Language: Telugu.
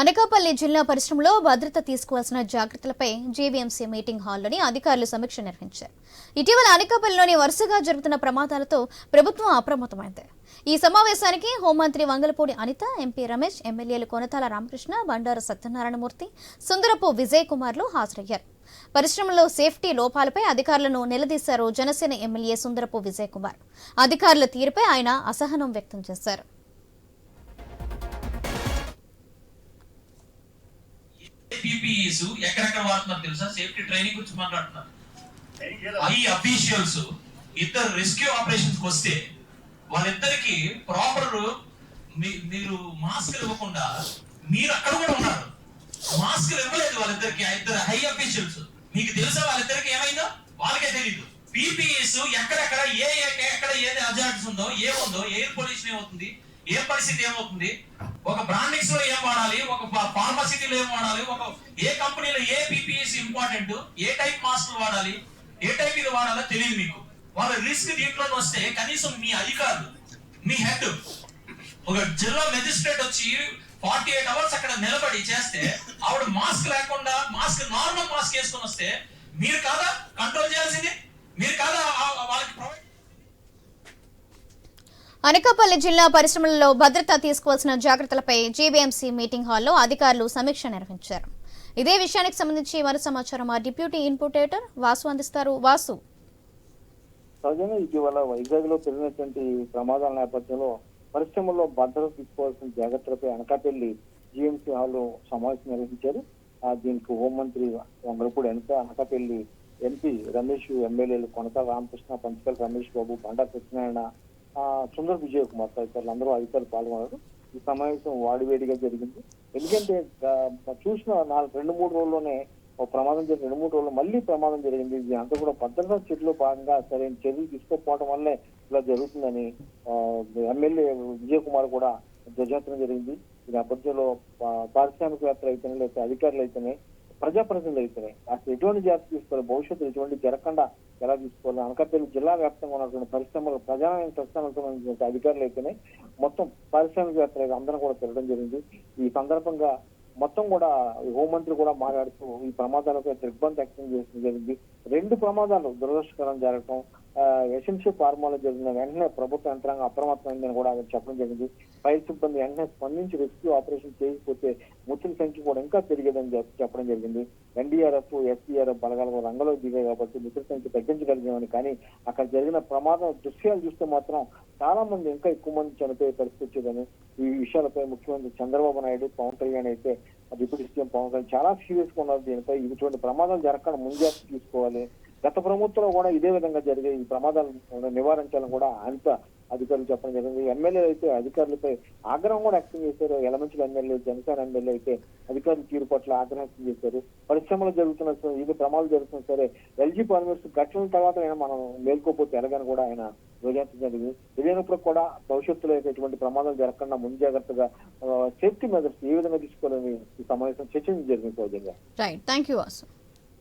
అనకాపల్లి జిల్లా పరిశ్రమలో భద్రత తీసుకోవాల్సిన జాగ్రత్తలపై జీవీఎంసీ మీటింగ్ హాల్లోని అధికారులు సమీక్ష నిర్వహించారు. ఇటీవల అనకాపల్లిలోని వరుసగా జరుగుతున్న ప్రమాదాలతో ప్రభుత్వం అప్రమత్తమైంది. ఈ సమావేశానికి హోంమంత్రి వంగలపూడి అనిత ఎంపీ రమేష్ ఎమ్మెల్యేలు కొనతాల రామకృష్ణ బండారు సత్యనారాయణమూర్తి సుందరపు విజయ్ కుమార్లు హాజరయ్యారు. పరిశ్రమలో సేఫ్టీ లోపాలపై అధికారులను నిలదీశారు జనసేన ఎమ్మెల్యే సుందరపు విజయ్ కుమార్. అధికారుల తీరుపై ఆయన అసహనం వ్యక్తం చేశారు. పీపీఈస్ ఎక్కడెక్కడ వాడుతున్నారు తెలుసా? సేఫ్టీ ట్రైనింగ్ గురించి మాట్లాడుతున్నారు. ఐ అఫీషియల్స్ ఇద్దరు రెస్క్యూ ఆపరేషన్స్ వస్తే వాళ్ళిద్దరికి ప్రాపర్ మీరు మాస్క్ ఇవ్వకుండా మీరు అక్కడ కూడా ఉన్నారు. మాస్క్ ఇవ్వలేదు వాళ్ళిద్దరికి. ఆ ఇద్దరు హై అఫీషియల్స్ మీకు తెలుసా వాళ్ళిద్దరికి ఏమైందో? వాళ్ళకే తెలియదు పీపీఎస్ ఎక్కడెక్కడ ఏ ఏ- ఎక్కడ ఏది అజార్ట్స్ ఉందో ఏముందో ఎయిర్ పొల్యూషన్ ఏమవుతుంది? ఏ పరిస్థితి ఏమవుతుంది? ఒక బ్రాండింగ్స్లో ఏం వాడాలి? ఒక ఫార్మసిటీలో ఏం వాడాలి? ఒక ఏ కంపెనీలో ఏ పీపీఎస్ ఇంపార్టెంట్? ఏ టైప్ మాస్క్ వాడాలి? ఏ టైప్ ఇది వాడాలో తెలియదు మీకు. వాళ్ళ రిస్క్ దీంట్లో వస్తే కనీసం మీ అధికారులు మీ హెడ్ ఒక జిల్లా మెజిస్ట్రేట్ వచ్చి ఫార్టీ ఎయిట్ అవర్స్ అక్కడ నిలబడి చేస్తే ఆవిడ మాస్క్ లేకుండా మాస్క్ నార్మల్ మాస్క్ వేసుకొని వస్తే మీరు కాదా అనకాపల్లి జిల్లా పరిశ్రమలలో భద్రత తీసుకోవాల్సిన జాగ్రత్తలపై జీవీఎంసీ మీటింగ్ హాల్లో అధికారులు సమీక్ష నిర్వహించారు. ఇదే విషయానికి సంబంధించి మరో సమాచారం మా డిప్యూటీ ఇన్పుటేటర్ వాసు అందిస్తారు. వాసు. సహజంగా ఇటీవల వైజాగ్లో పెరిగినటువంటి ప్రమాదాల నేపథ్యంలో పరిశ్రమల్లో భద్రత తీసుకోవాల్సిన జాగ్రత్తలపై అనకాపల్లి జిఎంసీ హాల్లో సమావేశం నిర్వహించారు. దీనికి హోంమంత్రి వంగరపూడి ఎంత అనకాపల్లి ఎంపీ రమేష్ ఎమ్మెల్యేలు కొనసాల రామకృష్ణ పంచకల్ రమేష్ బాబు బండా సత్యనారాయణ సుందర్ విజయ్ కుమార్ తదితరులు అందరూ అధికారులు పాల్గొన్నారు. ఈ సమావేశం వాడివేడిగా జరిగింది. ఎందుకంటే చూసిన నాలుగు రెండు మూడు రోజుల్లోనే ఒక ప్రమాదం జరిగిన రెండు మూడు రోజులు మళ్ళీ ప్రమాదం జరిగింది. ఇది అంతా కూడా భద్రతా చర్యలో భాగంగా సరైన చర్యలు తీసుకోకపోవడం వల్లే ఇలా జరుగుతుందని ఎమ్మెల్యే విజయ్ కుమార్ కూడా ధ్వజాత్రం జరిగింది. ఈ నేపథ్యంలో పారిశ్రామికవేత్తలు అయితేనే లేకపోతే అధికారులు అయితేనే ప్రజాప్రతినిధులు అయితేనే అసలు ఎటువంటి జాగ్రత్త తీసుకోవాలి భవిష్యత్తులో ఎటువంటి జరగకుండా ఎలా తీసుకోవాలి అనకాపల్లి జిల్లా వ్యాప్తంగా ఉన్నటువంటి పరిశ్రమలు ప్రజా పరిశ్రమలకు అధికారులు అయితేనే మొత్తం పారిశ్రామికవేత్తలు అందరం కూడా తిరగడం జరిగింది. ఈ సందర్భంగా మొత్తం కూడా హోంమంత్రి కూడా మాట్లాడుతూ ఈ ప్రమాదాలపై దిగ్బంధం వ్యక్తం చేసిన జరిగింది. రెండు ప్రమాదాలు దురదృష్టకరం జరగటం ఎసెన్షియల్ ఫార్మాలో జరిగిన వెంటనే ప్రభుత్వ యంత్రాంగం అప్రమత్తమైందని కూడా ఆయన చెప్పడం జరిగింది. ఫైర్ సిబ్బంది వెంటనే స్పందించి రెస్క్యూ ఆపరేషన్ చేయకపోతే మృతుల సంఖ్య కూడా ఇంకా పెరిగేదని చెప్పడం జరిగింది. ఎన్డీఆర్ఎఫ్ ఎస్డీఆర్ఎఫ్ బలగాలు రంగంలో దిగాయి కాబట్టి మృతుల సంఖ్య తగ్గించగలిగామని కానీ అక్కడ జరిగిన ప్రమాదం దృశ్యాలు చూస్తే మాత్రం చాలా మంది ఇంకా ఎక్కువ మంది చనిపోయే పరిస్థితి వచ్చేదని ఈ విషయాలపై ముఖ్యమంత్రి చంద్రబాబు నాయుడు పవన్ కళ్యాణ్ అయితే డిప్యూటీ సీఎం పవన్ కళ్యాణ్ చాలా సీరియస్గా ఉన్నారు దీనిపై. ఇటువంటి ప్రమాదాలు జరగకుండా ముంజాగ్రత్త తీసుకోవాలి. గత ప్రభుత్వంలో కూడా ఇదే విధంగా జరిగే ఈ ప్రమాదాలను నివారించాలని కూడా అంత అధికారులు చెప్పడం జరిగింది. ఎమ్మెల్యే అయితే అధికారులపై ఆగ్రహం కూడా వ్యక్తం చేశారు. ఎలమంచుల ఎమ్మెల్యే జనసేన ఎమ్మెల్యే అయితే అధికారుల తీరు పట్ల ఆగ్రహం వ్యక్తం చేశారు. పరిశ్రమలు జరుగుతున్న ఇది ప్రమాదాలు జరుగుతున్న సరే ఎల్జీ పాలిమర్స్ ఘటనల తర్వాత అయినా మనం మేల్కోపోతే ఎలాగని కూడా ఆయన ధ్వజాంతం జరిగింది. ఇదేనప్పుడు కూడా భవిష్యత్తులో ఎటువంటి ప్రమాదాలు జరగకుండా ముందు జాగ్రత్తగా సేఫ్టీ మెజర్స్ ఏ విధంగా తీసుకోవాలని ఈ సమావేశం చర్చించడం జరిగింది. సౌజన్య రైట్ థ్యాంక్ యూ